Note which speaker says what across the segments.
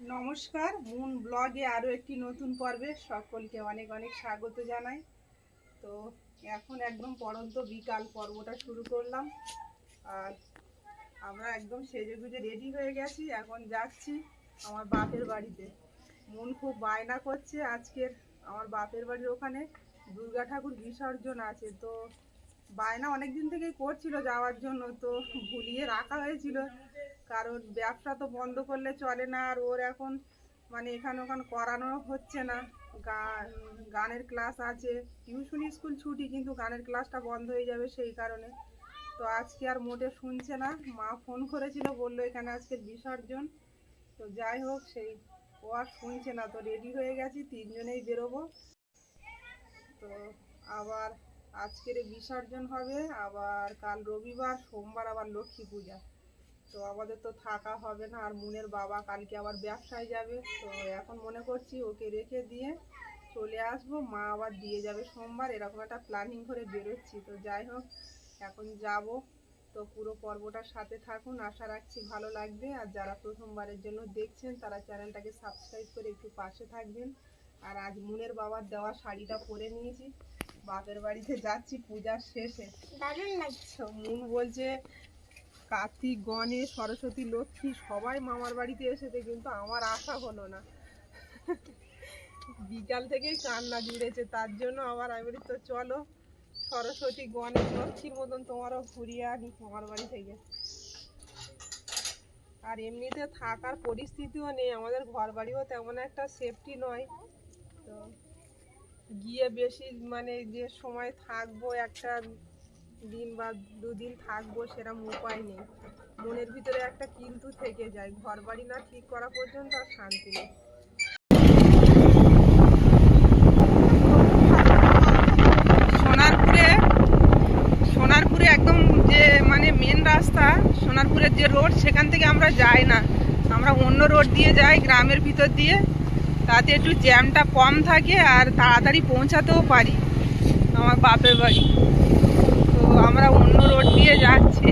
Speaker 1: নমস্কার, মুন ব্লগে আরও একটি নতুন পর্বে সকলকে অনেক অনেক স্বাগত জানাই। তো এখন একদম পরন্ত বিকাল, পর্বটা শুরু করলাম। আর আমরা একদম সেজে গুজে রেডি হয়ে গেছি, এখন যাচ্ছি আমার বাপের বাড়িতে। মন খুব বায়না করছে আজকের আমার বাপের বাড়ির ওখানে দুর্গা ঠাকুর বিসর্জন আছে। তো বায়না অনেক দিন থেকেই করছিল যাওয়ার জন্য, তো ভুলিয়ে রাখা হয়েছিল। কারণ ব্যবসা তো বন্ধ করলে চলে না, আর ওর এখন মানে এখানে ওখান করানো হচ্ছে না। গান গানের ক্লাস আছে টিউশন স্কুল ছুটি, কিন্তু গানের ক্লাসটা বন্ধ হয়ে যাবে সেই কারণে। তো আজকে আর মোটে শুনছে না, মা ফোন করেছিল, বলল এখানে আজকে বিসর্জন। তো যাই হোক, সেই ও আর শুনছে না, তো রেডি হয়ে গেছি, তিনজনেই বেরোবো। তো আবার আজকের বিসর্জন হবে, আবার কাল রবিবার, সোমবার আবার লক্ষ্মী পূজা। তো আমাদের তো থাকা হবে না আর মুনের বাবা কালকে আবার ব্যবসায় যাবে। তো এখন মনে করছি ওকে রেখে দিয়ে চলে আসব। মা আবার দিয়ে যাবে সোমবার এরকম একটা প্ল্যানিং করে বেরোচ্ছি। তো যাই হোক এখন যাব। তো পুরো পর্বটার সাথে থাকুন আশা রাখছি ভালো লাগবে। আর যারা প্রথমবারের জন্য দেখছেন তারা চ্যানেলটাকে সাবস্ক্রাইব করে একটু পাশে থাকবেন। আর আজ মুনের বাবার দেওয়া শাড়িটা পরে নিয়েছি। বাপের বাড়িতে যাচ্ছি পূজার শেষে।
Speaker 2: দারুণ লাগছে।
Speaker 1: মুন বলছে কার্তিক গণেশ, সরস্বতী, লক্ষ্মী, সবাই মামার বাড়িতে এসেছে, কিন্তু আমার আশা হলো না। বিকাল থেকেই কান্না জুড়েছে, তার জন্য আবার আমি বলি, তো চলো, সরস্বতী, গণেশ, লক্ষ্মীর মতন তোমারও ঘুরিয়ে আনি মামার বাড়ি থেকে। আর এমনিতে থাকার পরিস্থিতিও নেই, আমাদের ঘর বাড়িও তেমন একটা সেফটি নয়। তো গিয়ে বেশি মানে যে সময় থাকব একটা দিন বা দুদিন থাকব সেরকম উপায় নেই। মনের ভিতরে একটা কিন্তু থেকে যায়। ঘর বাড়ি না ঠিক করা পর্যন্ত আর শান্তি নেই। সোনারপুরে সোনারপুরে একদম যে মানে মেন রাস্তা, সোনারপুরের যে রোড সেখান থেকে আমরা যাই না। আমরা অন্য রোড দিয়ে যাই, গ্রামের ভিতর দিয়ে। তাতে একটু জ্যামটা কম থাকে আর তাড়াতাড়ি পৌঁছাতেও পারি। আমার বাপের বাড়ি। দিয়ে যাচ্ছি।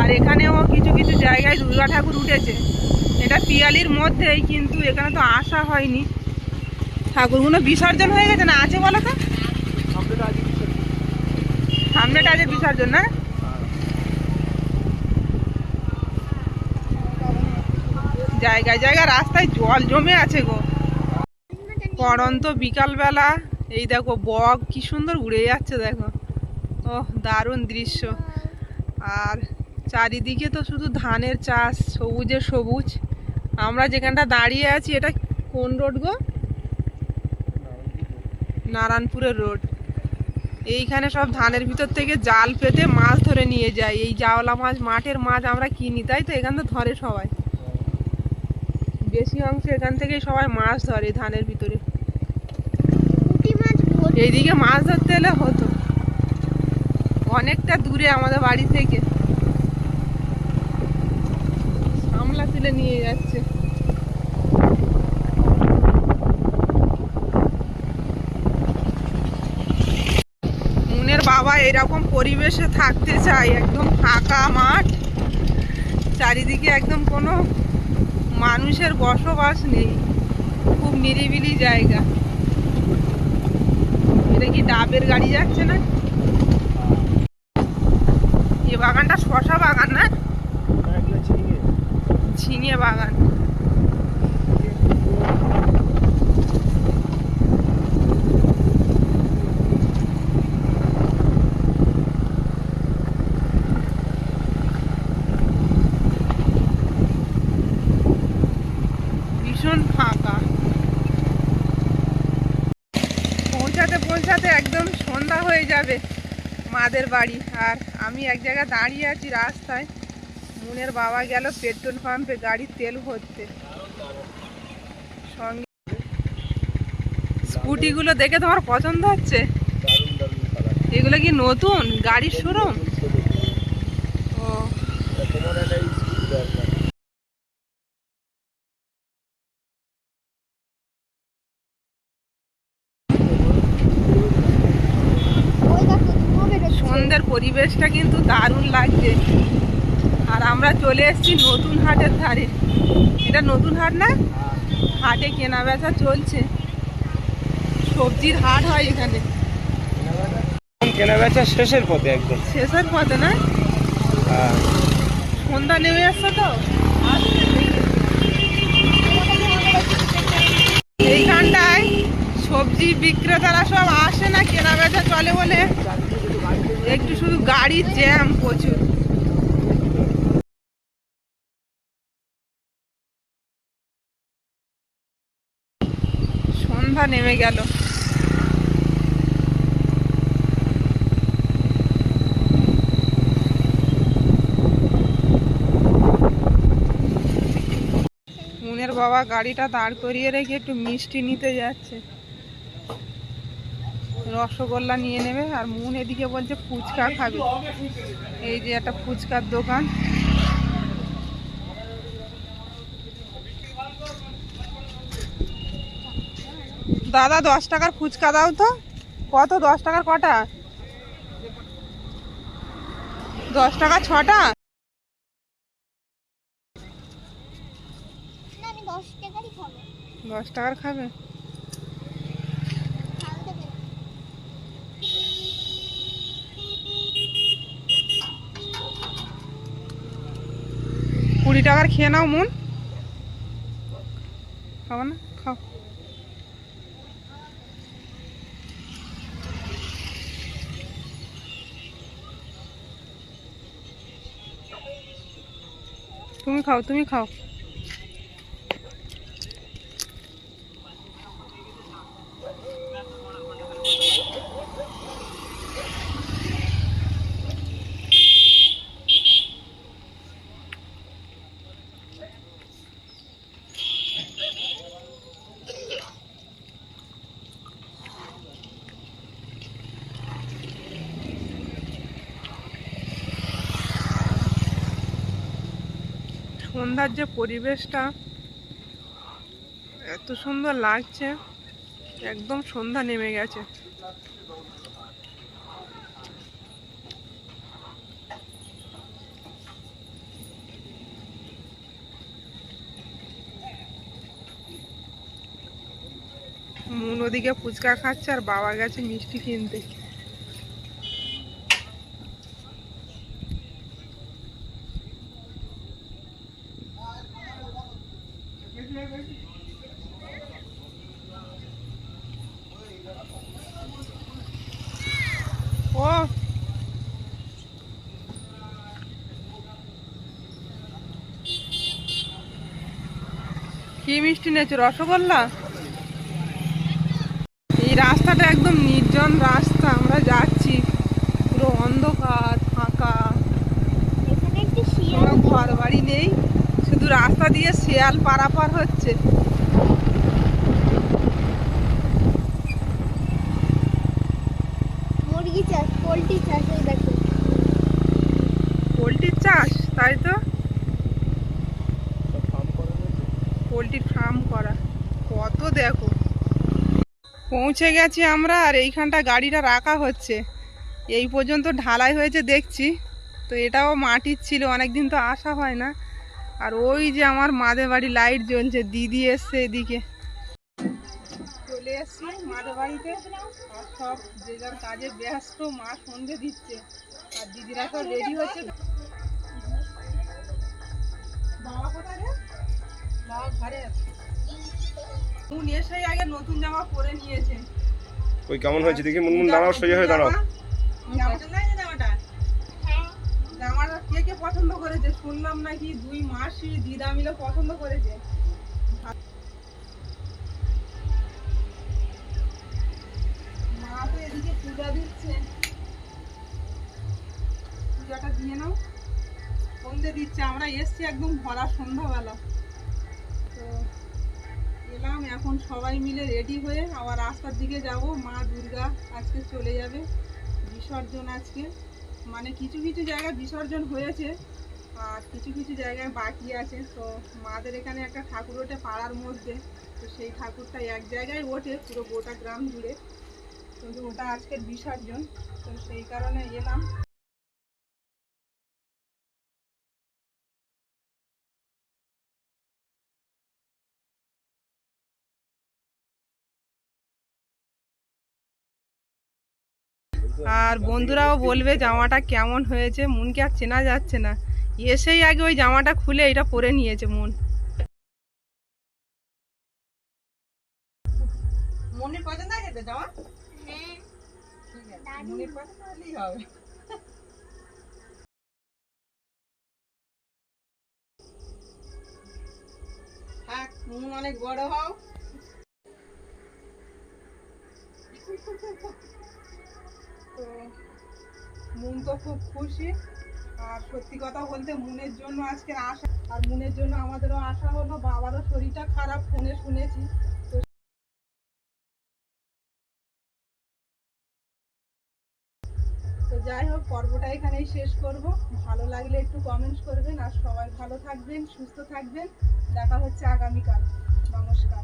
Speaker 1: আর এখানেও কিছু কিছু জায়গায় দুর্গা ঠাকুর উঠেছে। এটা পিয়ালির মধ্যেই, কিন্তু এখানে তো আসা হয়নি। ঠাকুরগুলো বিসর্জন হয়ে গেছে না? আছে বলো তো। সামনেটা আছে বিসর্জন, না? জায়গায় জায়গায় রাস্তায় জল জমে আছে গো। পড়ন্ত বিকালবেলা এই দেখো বক, কি সুন্দর উড়ে যাচ্ছে দেখো। ও দারুণ দৃশ্য। আর চারিদিকে তো শুধু ধানের চাষ, সবুজে সবুজ। আমরা যেখানটা দাঁড়িয়ে আছি, এটা কোন রোড গো? নারায়ণপুরের রোড। এইখানে সব ধানের ভিতর থেকে জাল পেতে মাছ ধরে নিয়ে যায়। এই জাওলা মাছ, মাঠের মাছ আমরা কিনি, তাই তো? এখান থেকে ধরে সবাই। বেশি অংশ এখান থেকেই সবাই মাছ ধরে ধানের ভিতরে। এইদিকে মাছ ধরতে এলে হতো। অনেকটা দূরে আমাদের বাড়ি থেকে। সামলা তুলে নিয়ে যাচ্ছে। মুনের বাবা এরকম পরিবেশে থাকতে চায়, একদম ফাঁকা মাঠ। চারিদিকে একদম কোনো মানুষের বসবাস নেই। খুব নিরিবিলি জায়গা। এটা কি ডাবের গাড়ি যাচ্ছে না। এ বাগানটা শশা বাগান না? ঝিঙে। বাগান ভীষণ ফাঁকা পৌঁছাতে পৌঁছাতে একদম সন্ধ্যা হয়ে যাবে মাদের বাড়ি। আর আমি এক জায়গায় দাঁড়িয়ে আছি রাস্তায়। মুনের বাবা গেল পেট্রোল পাম্পে গাড়ি তেল ভরতে। সঙ্গে স্কুটিগুলো দেখে তোমার পছন্দ হচ্ছে? এগুলো কি নতুন? গাড়ির শোরুম? ও
Speaker 2: ওই দেখো ধোঁয়া বেরোচ্ছে
Speaker 1: সন্ধ্যের পরিবেশটা কিন্তু দারুণ লাগছে। আর আমরা চলে এসেছি নতুন হাটের ধারে। এটা নতুন হাট না? হাটে কেনা বেচা চলছে। সবজির হাট হয় এখানে।
Speaker 3: কেনা বেচা শেষের পথে একদম।
Speaker 1: শেষের পথে না?
Speaker 3: হ্যাঁ।
Speaker 1: সন্ধ্যা নেমে আসছে তো? এইখানটায় সবজি বিক্রেতারা সব আসে না কেনা বেচা চলে বলে। একটু শুধু গাড়ির জ্যাম প্রচুর। সন্ধ্যা নেমে গেল। মুনের বাবা গাড়িটা দাঁড় করিয়ে রেখে একটু মিষ্টি নিতে যাচ্ছে। রসগোল্লা নিয়ে নেবে আর মুন এদিকে বলছে ফুচকা খাবে। এই যে একটা ফুচকার দোকান। দাদা দশ টাকার ফুচকা দাও তো। কত? দশ টাকার কটা? দশ টাকা ছটা?
Speaker 2: দশ
Speaker 1: টাকার খাবে? কুড়ি টাকার খেয়ে নাও মন। খাব না? খাও। তুমি খাও তুমি খাও। সন্ধ্যার যে পরিবেশটা এত সুন্দর লাগছে, একদম সন্ধ্যা নেমে গেছে। মুন ওদিকে ফুচকা খাচ্ছে আর বাবা গেছে মিষ্টি কিনতে ও কি মিষ্টি নিয়েছো রসগোল্লা? এই রাস্তাটা একদম নির্জন রাস্তা আমরা যাচ্ছি। পুরো অন্ধকার ফাঁকা। কোনো ঘর বাড়ি নেই। শুধু রাস্তা দিয়ে শেয়াল পারাপার হচ্ছে
Speaker 2: মুরগি চাষ পোলট্রি চাষ এই দেখো
Speaker 1: পোলট্রির চাষ তাই তো পোলট্রির ফার্ম করা কত দেখো পৌঁছে গেছি আমরা আর এইখানটা গাড়িটা রাখা হচ্ছে। এই পর্যন্ত ঢালাই হয়েছে দেখছি। তো এটাও মাটির ছিল, অনেকদিন তো আসা হয় না। আর ওই যে আমার মাদের বাড়ি লাইট জ্বলছে, দিদি এসছে এদিকে। চলে এসছি মাদের বাড়িতে। আর সব যে যার কাজে ব্যস্ত, মা সন্ধে দিচ্ছে। আর দিদিরা সব রেডি হচ্ছে। বাবা কোথায় ঘরে আছে। উনি এসেই আগে নতুন জামা পরে নিয়েছে।
Speaker 3: ওই কেমন হয়েছে? দেখি মুনমুন দাঁড়াও সোজা হয়ে দাঁড়াও।
Speaker 1: জামা পছন্দ হয়েছে জামাটা? কে কে পছন্দ করেছে? শুনলাম নাকি দুই মাসি দিদা মিলে পছন্দ করেছে। মা তো এদিকে পূজা দিচ্ছে। পূজাটা দিয়ে নাও। সন্ধে দিচ্ছে। আমরা এসছি একদম ভরা সন্ধ্যাবেলা। এলাম এখন সবাই মিলে রেডি হয়ে আবার রাস্তার দিকে যাব। মা দুর্গা আজকে চলে যাবে বিসর্জন আজকে। মানে কিছু কিছু জায়গায় বিসর্জন হয়েছে, আর কিছু কিছু জায়গায় বাকি আছে। তো মাদের এখানে একটা ঠাকুর ওঠে পাড়ার মধ্যে। তো সেই ঠাকুরটা এক জায়গায় ওঠে পুরো গোটা গ্রাম জুড়ে। কিন্তু ওটা আজকের বিসর্জন। তো সেই কারণে এলাম। আর বন্ধুরাও বলবে জামাটা কেমন হয়েছে মনকে আর চেনা যাচ্ছে না। এসেই আগে ওই জামাটা খুলে এটা পরে নিয়েছে মন। মনের পছন্দ আছে তো জামা?
Speaker 2: হ্যাঁ।
Speaker 1: ঠিক আছে মনের পছন্দ হলেই হবে। মন অনেক বড় হও। তো মন তো খুব খুশি। আর সত্যি কথা বলতে মনের জন্য আজকে আসা আর মনের জন্য আমাদেরও আশা হলো বাবারও শরীরটা খারাপ ফোনে শুনেছি। তো তো যাই হোক পর্বটা এখানেই শেষ করব। ভালো লাগলে একটু কমেন্টস করবেন আর সবাই ভালো থাকবেন সুস্থ থাকবেন। দেখা হচ্ছে আগামীকাল। নমস্কার।